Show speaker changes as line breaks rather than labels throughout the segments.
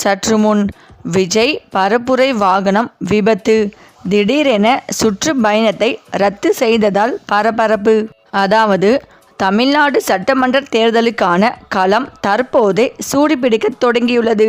சற்று முன் விஜய் பரப்புரை வாகனம் விபத்து. திடீரென சுற்றுப்பயணத்தை ரத்து செய்ததால் பரபரப்பு. அதாவது தமிழ்நாடு சட்டமன்ற தேர்தலுக்கான களம் தற்போதே சூடுபிடிக்க தொடங்கியுள்ளது.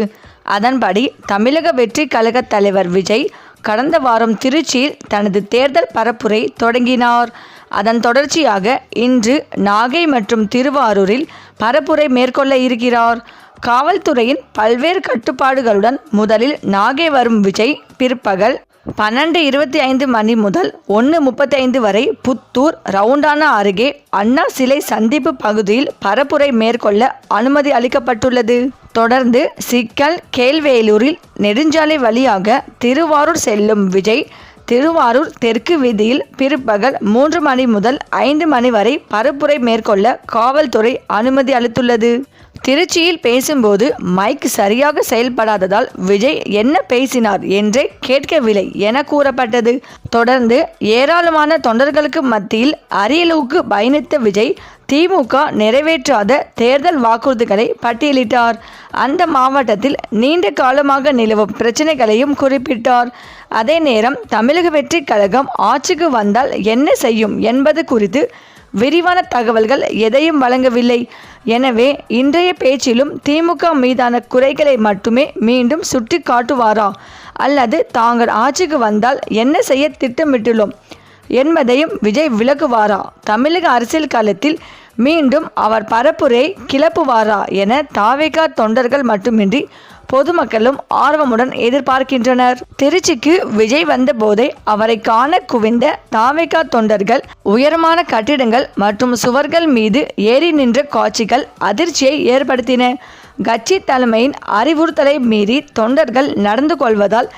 அதன்படி தமிழக வெற்றி கழக தலைவர் விஜய் கடந்த வாரம் திருச்சியில் தனது தேர்தல் பரப்புரை தொடங்கினார். அதன் தொடர்ச்சியாக இன்று நாகை மற்றும் திருவாரூரில் பரப்புரை மேற்கொள்ள இருக்கிறார். காவல்துறையின் பல்வேறு கட்டுப்பாடுகளுடன் முதலில் நாகை வரும் விஜய் பிற்பகல் பன்னெண்டு இருபத்தி ஐந்து மணி முதல் ஒன்று முப்பத்தைந்து வரை புத்தூர் ரவுண்டானா அருகே அண்ணா சிலை சந்திப்பு பகுதியில் பரப்புரை மேற்கொள்ள அனுமதி அளிக்கப்பட்டுள்ளது. தொடர்ந்து சிக்கல் கேள்வேலூரில் நெடுஞ்சாலை வழியாக திருவாரூர் செல்லும் விஜய் திருவாரூர் தெற்கு வீதியில் பிற்பகல் மூன்று மணி முதல் ஐந்து மணி வரை பரப்புரை மேற்கொள்ள காவல்துறை அனுமதி அளித்துள்ளது. திருச்சியில் பேசும்போது மைக் சரியாக செயல்படாததால் விஜய் என்ன பேசினார் என்றே கேட்கவில்லை என கூறப்பட்டது. தொடர்ந்து ஏராளமான தொண்டர்களுக்கு மத்தியில் அரியலூருக்கு பயணித்த விஜய் திமுக நிறைவேற்றாத தேர்தல் வாக்குறுதிகளை பட்டியலிட்டார். அந்த மாவட்டத்தில் நீண்ட காலமாக நிலவும் பிரச்சனைகளையும் குறிப்பிட்டார். அதே நேரம் தமிழக வெற்றி கழகம் ஆட்சிக்கு வந்தால் என்ன செய்யும் என்பது குறித்து விரிவான தகவல்கள் எதையும் வழங்கவில்லை. எனவே இன்றைய பேச்சிலும் திமுக மீதான குறைகளை மட்டுமே மீண்டும் சுட்டி காட்டுவாரா அல்லது தாங்கள் ஆட்சிக்கு வந்தால் என்ன செய்ய திட்டமிட்டுள்ளோம்? என்பதையும் விஜய் விளக்குவாரா? தமிழக அரசியல் காலத்தில் மீண்டும் அவர் பரப்புரை கிளப்புவாரா என தாவேகா தொண்டர்கள் மட்டுமின்றி பொதுமக்களும் ஆர்வமுடன் எதிர்பார்க்கின்றனர். திருச்சிக்கு விஜய் வந்த போதே அவரை காண குவிந்த தாவேகா தொண்டர்கள் உயரமான கட்டிடங்கள் மற்றும் சுவர்கள் மீது ஏறி நின்ற காட்சிகள் அதிர்ச்சியை ஏற்படுத்தின. கட்சி தலைமையின் அறிவுறுத்தலை மீறி தொண்டர்கள் நடந்து கொள்வதால்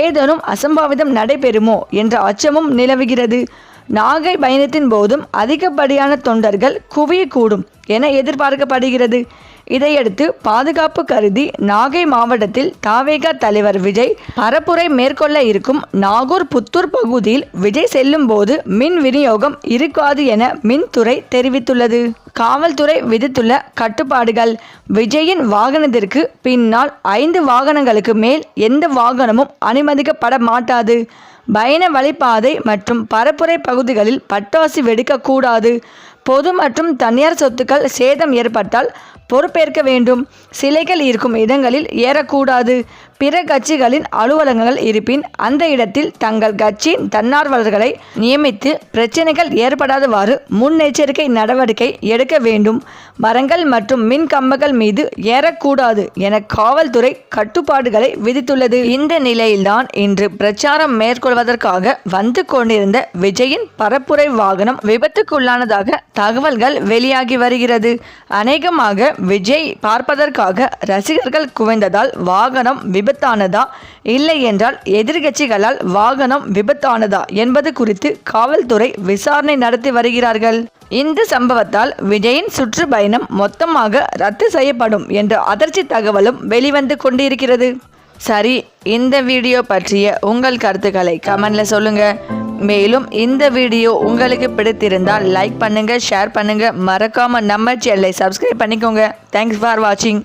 ஏதேனும் அசம்பாவிதம் நடைபெறுமோ என்ற அச்சமும் நிலவுகிறது. நாகை பயணத்தின் போதும் அதிகப்படியான தொண்டர்கள் குவியக்கூடும் என எதிர்பார்க்கப்படுகிறது. இதையடுத்து பாதுகாப்பு கருதி நாகை மாவட்டத்தில் தாவேகா தலைவர் விஜய் பரப்புரை மேற்கொள்ள இருக்கும் நாகூர் புத்தூர் பகுதியில் விஜய் செல்லும் போது மின் விநியோகம் இருக்காது என மின்துறை தெரிவித்துள்ளது. காவல்துறை விதித்துள்ள கட்டுப்பாடுகள். விஜயின் வாகனத்திற்கு பின்னால் ஐந்து வாகனங்களுக்கு மேல் எந்த வாகனமும் அனுமதிக்கப்பட மாட்டாது. பயண வழிப்பாதை மற்றும் பரப்புரை பகுதிகளில் பட்டாசு வெடிக்கக்கூடாது பொது மற்றும் தனியார் சொத்துக்கள் சேதம் ஏற்பட்டால் பொறுப்பேற்க வேண்டும். சிலைகள் இருக்கும் இடங்களில் ஏறக்கூடாது. பிற கட்சிகளின் அலுவலகங்கள் இருப்பின் அந்த இடத்தில் தங்கள் கட்சியின் தன்னார்வலர்களை நியமித்து பிரச்சனைகள் ஏற்படாதவாறு முன்னெச்சரிக்கை நடவடிக்கை எடுக்க வேண்டும். மரங்கள் மற்றும் மின் கம்பங்கள் மீது ஏறக்கூடாது என காவல்துறை கட்டுப்பாடுகளை விதித்துள்ளது. இந்த நிலையில்தான் இன்று பிரச்சாரம் மேற்கொள்வதற்காக வந்து கொண்டிருந்த விஜயின் பரப்புரை வாகனம் விபத்துக்குள்ளானதாக தகவல்கள் வெளியாகி வருகிறது. அநேகமாக விஜய் பார்ப்பதற்காக ரசிகர்கள் குவிந்ததால் வாகனம் விபத்தானதா? இல்லை என்றால் எதிர்கட்சிகளால் வாகனம் விபத்தானதா என்பது குறித்து காவல்துறை விசாரணை நடத்தி வருகிறார்கள். இந்த சம்பவத்தால் விஜயின் சுற்றுப்பயணம் மொத்தமாக ரத்து செய்யப்படும் என்ற அதிர்ச்சி தகவலும் வெளிவந்து கொண்டிருக்கிறது. சரி இந்த வீடியோ பற்றிய உங்கள் கருத்துக்களை கமெண்ட்ல சொல்லுங்க. மேலும் இந்த வீடியோ உங்களுக்கு பிடித்திருந்தால் லைக் பண்ணுங்க ஷேர் பண்ணுங்க. மறக்காம நம்ம சேனலை சப்ஸ்கிரைப் பண்ணிக்கோங்க. தேங்க்ஸ் ஃபார் வாட்சிங்